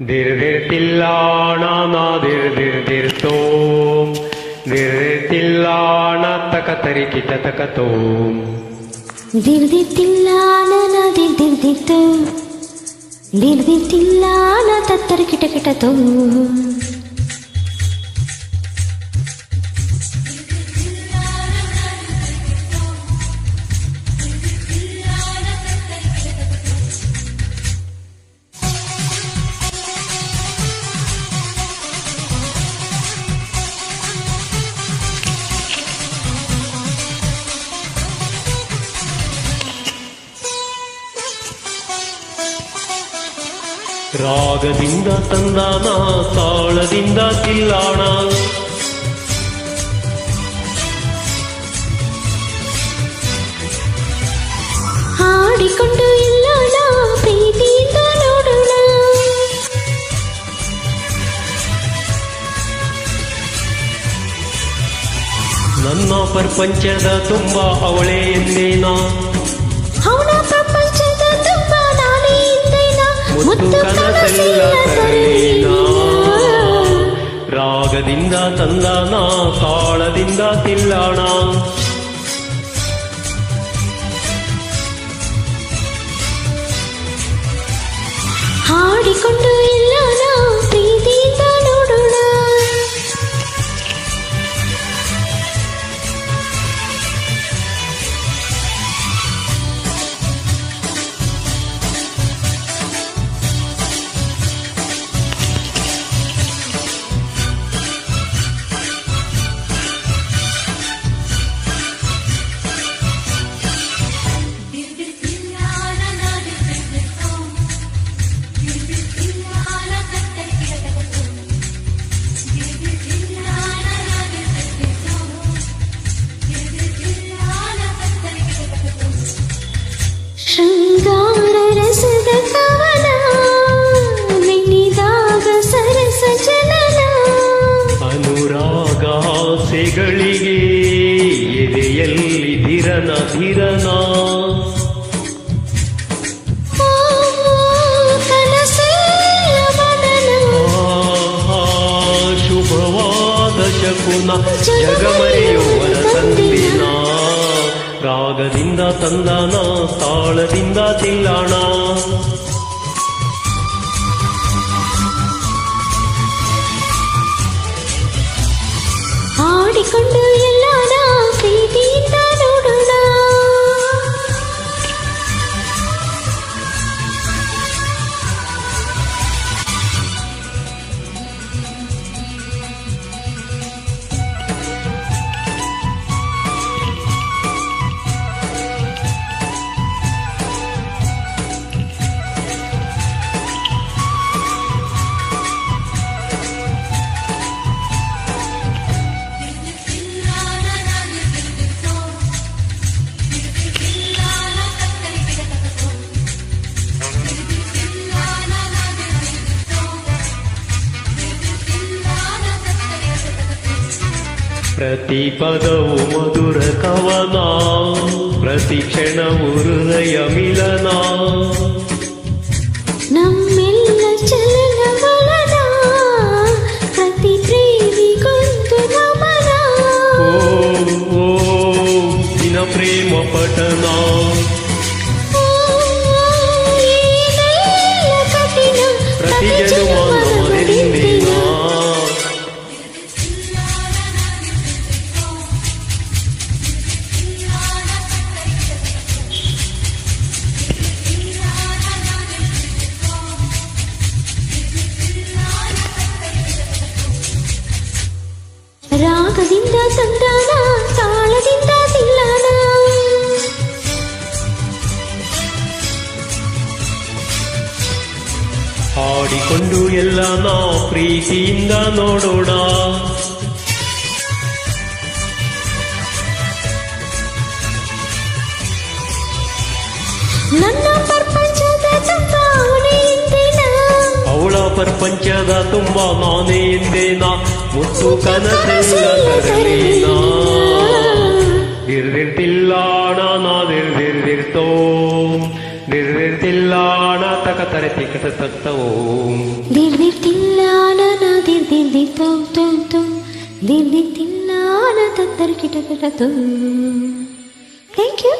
దిర్దిర్తిల్లాణానాదిర్దిర్దిర్తోం దిర్దిర్తిల్లాణ తకతరికిత తకతోం దిర్దిర్తిల్లాణనాదిర్దిర్దిర్తోం దిర్దిర్తిల్లాణ తత్తరికిటకిటతోం ರಾಗದಿಂದ ತಂದಾನ ತಾಳದಿಂದ ತಿಲ್ಲಾಣ ಹಾಡಿಕೊಂಡು ಎಲ್ಲೋಣ ಪ್ರೀತಿಯಿಂದ ನೋಡೋಣ ನನ್ನ ಪ್ರಪಂಚದ ತುಂಬ ಅವಳೇ ಎಂದೇನ ಅವನ ಪ್ರಪಂಚದ ತುಂಬ ನಾನೇ ಇದ್ದೇನ ಮುತ್ತು ಕನಸೆಲ್ಲ ತರಲೇನ ರಾಗದಿಂದ ತಂದಾನ? ತಾಳದಿಂದ ತಿಲ್ಲಾಣ ಹಾಡಿಕೊಂಡು ಶುಭವಾದ ಶಕುನ ಜಗಮರೆಯುವರ ತಂದಿನ ರಾಗದಿಂದ ತಂದನ ತಾಳದಿಂದ ತಿಲ್ಲಣ ಹಾಡಿಕೊಂಡು ಪ್ರತಿ ಪದವು ಮಧುರ ಕವನ ಪ್ರತಿ ಕ್ಷಣವು ಹೃದಯ ಮಿಲನ ನಮ್ಮೆಲ್ಲ ಚಲನ ವಲನ ಪ್ರತಿ ಪ್ರೇಮಿಗೊಂದು ನಮನ ಓ ಓ ದಿನ ಪ್ರೇಮ ಪಠನ ರಾಗದಿಂದ ತಂದಾನ ತಾಳದಿಂದ ತಿಲ್ಲಾನ ಹಾಡಿಕೊಂಡು ಎಲ್ಲ ನಾ ಪ್ರೀತಿಯಿಂದ ನೋಡೋಣ ಪ್ರಪಂಚದ ತುಂಬ ನಾನೇ ಎಂದೇನಾ ಮುತ್ತು ಕನಸೆಲ್ಲ ತರಲೇನಾ ನಿರ್ದಿರ್ತಿಲ್ಲಾಣ ನಾ ನಿರ್ದಿರ್ದಿರ್ತೋ ನಿರ್ದಿರ್ತಿಲ್ಲಾಣ ತಕ ತರೆ ತಿಕಟ ತಕ್ತವೋ ನಿರ್ದಿರ್ತಿಲ್ಲಾಣ ನಾ ನಿರ್ದಿರ್ದಿರ್ತೋ ತೋ ತೋ ನಿರ್ದಿರ್ತಿಲ್ಲಾಣ ತತ್ತರಿ ಕಿಟಕಟ ತೋ ಥ್ಯಾಂಕ್ ಯು